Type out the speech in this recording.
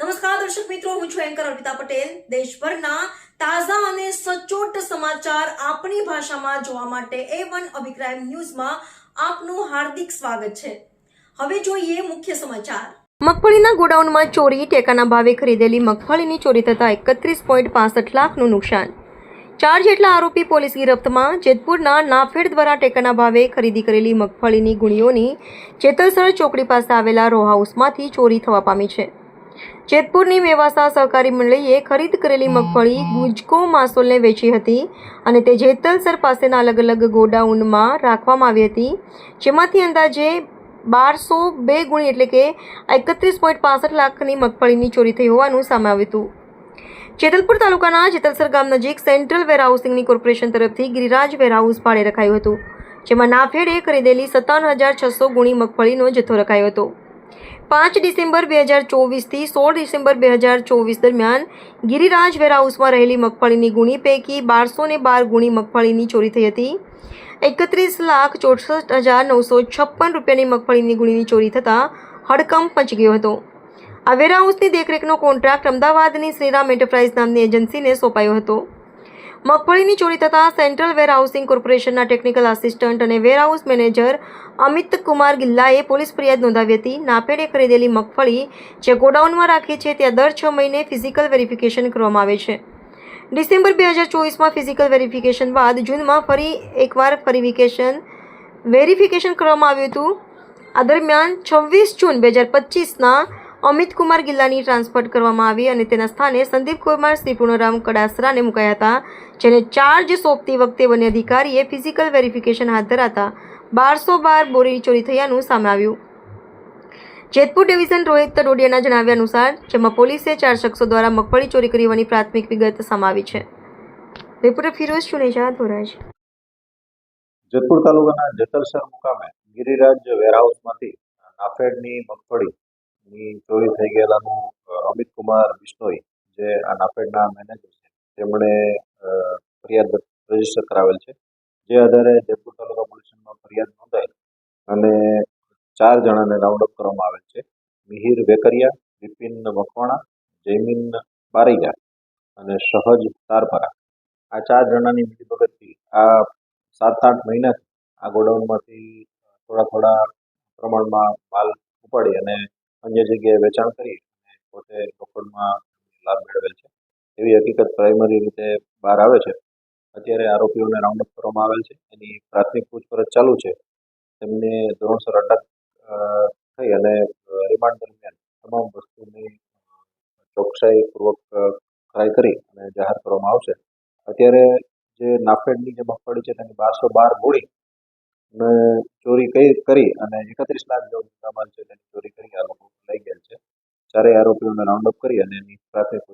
નમસ્કાર, દર્શક મિત્રો, હું છું એન્કર અર્પિતા પટેલ. દેશભરના તાજા અને સચોટ સમાચાર આપણી ભાષામાં જોવા માટે એ વન અભિપ્રાય ન્યૂઝમાં આપનું હાર્દિક સ્વાગત છે. હવે જોઈએ મુખ્ય સમાચાર. મગફળીના ગોડાઉનમાં ચોરી, ટેકાના ભાવે ખરીદેલી મગફળીની ચોરી થતા એકત્રીસ પોઈન્ટ પાસઠ લાખનું નુકસાન. ચાર જેટલા આરોપી પોલીસ ગિરફ્તમાં. જેતપુરના નાફેડ દ્વારા ટેકાના ભાવે ખરીદી કરેલી મગફળીની ગુણીઓની જેતલસર ચોકડી પાસે આવેલા રો હાઉસમાંથી ચોરી થવા પામી છે. જેતપુરની મેવાસા સહકારી મંડળીએ ખરીદ કરેલી મગફળી ગુજકો માસોલને વેચી હતી અને તે જેતલસર પાસેના અલગ અલગ ગોડાઉનમાં રાખવામાં આવી હતી જેમાંથી અંદાજે બારસો બે ગુણી એટલે કે એકત્રીસ પોઈન્ટ પાસઠ લાખની મગફળીની ચોરી થઈ હોવાનું સામે આવ્યું હતું. જેતલપુર તાલુકાના જેતલસર ગામ નજીક સેન્ટ્રલ વેરહાઉસિંગની કોર્પોરેશન તરફથી ગિરિરાજ વેરહાઉસ ભાડે રખાયું હતું જેમાં નાફેડે ખરીદેલી સત્તાવન હજાર છસો ગુણી મગફળીનો જથ્થો રખાયો હતો. પાંચ ડિસેમ્બર બે હજાર ચોવીસથી સોળ ડિસેમ્બર બે હજાર ચોવીસ દરમિયાન ગિરિરાજ વેરહાઉસમાં રહેલી મગફળીની ગુણી પૈકી બારસો ને બાર ગુણી મગફળીની ચોરી થઈ હતી. એકત્રીસ લાખ ચોસઠ હજાર નવસો છપ્પન રૂપિયાની મગફળીની ગુણીની ચોરી થતાં હડકંપ મચી ગયો હતો. આ વેરહાઉસની દેખરેખનો કોન્ટ્રાક્ટ અમદાવાદની શ્રીરામ એન્ટરપ્રાઇઝ નામની એજન્સીને સોંપાયો હતો. મગફળીની ચોરી થતાં સેન્ટ્રલ વેરહાઉસિંગ કોર્પોરેશનના ટેકનિકલ આસિસ્ટન્ટ અને વેરહાઉસ મેનેજર અમિત કુમાર ગિલ્લાએ પોલીસ ફરિયાદ નોંધાવી હતી. નાપેડે ખરીદેલી મગફળી જે ગોડાઉનમાં રાખી છે, ત્યાં દર છ મહિને ફિઝિકલ વેરિફિકેશન કરવામાં આવે છે. ડિસેમ્બર બે હજાર ચોવીસમાં ફિઝિકલ વેરિફિકેશન બાદ જૂનમાં ફરી એકવાર ફરીફિકેશન, વેરિફિકેશન કરવામાં આવ્યું હતું. આ દરમિયાન છવ્વીસ જૂન બે હજાર પચીસના અમિત કુમાર ગિલ્લાની ટ્રાન્સફર કરવામાં આવી અને તેના સ્થાને સંદીપ કુમાર, શ્રી કડાસરાને મુકાયા હતા, જેને ચાર્જ સોંપતી વખતે બંને અધિકારીએ ફિઝિકલ વેરિફિકેશન હાથ ધરાતા બારસો બાર બોરી ચોરી થયાનું સામે આવ્યું. જેતપુર ડિવિઝન રોહિત ટોડિયાના જણાવ્યા અનુસાર, જેમાં પોલીસે ચાર શખ્સો દ્વારા મગફળી ચોરી કરી હોવાની પ્રાથમિક વિગત સમાવી છે. રિપોર્ટર ફિરોઝ ચુનેજા ધોરાજ. જેતપુર તાલુકાના જતલસર મુકામે ગિરિરાજ વેરહાઉસમાંથી નાફેડની મગફળીની ચોરી થઈ ગયેલાનું અમિત કુમાર બિશ્નોઈ જે આ નાફેડના મેનેજર છે, તેમણે ફરિયાદ રજિસ્ટર કરાવેલ છે. જે આધારે જેતપુર તાલુકા પોલીસમાં ફરિયાદ નોંધાઈ અને ચાર જણાને રાઉન્ડ અપ કરવામાં આવેલ છે. મિહિર વેકરિયા, વિપિન મકવાણા જૈમિન બારૈયા અને સહજ તારપરા. આ ચાર જણાની મિલીભગતથી આ સાત આઠ મહિનાથી આ ગોડાઉનમાંથી થોડા થોડા પ્રમાણમાં માલ ઉપાડી અને અન્ય જગ્યાએ વેચાણ કરી અને પોતે રોકડમાં લાભ મેળવેલ છે. એવી હકીકત પ્રાઇમરી રીતે બહાર આવે છે. અત્યારે આરોપીઓને રાઉન્ડ કરવામાં આવેલ છે. એની પ્રાથમિક પૂછપરછ ચાલુ છે. તેમને ધોરણસર અટક થઈ અને રિમાન્ડ દરમિયાન તમામ વસ્તુની ચોકસાઈપૂર્વક ખરાઈ કરી અને જાહેર કરવામાં આવશે. અત્યારે જે નાફેડની જે મગફળી છે તેની બારસો બાર ગોળી ચોરી કઈ, કરી અને એકત્રીસ લાખ જેવો છે તેની ચોરી કરી આ લોકો ચારેય આરોપીઓને રાઉન્ડ અપ કરી અને એની પ્રાથમિક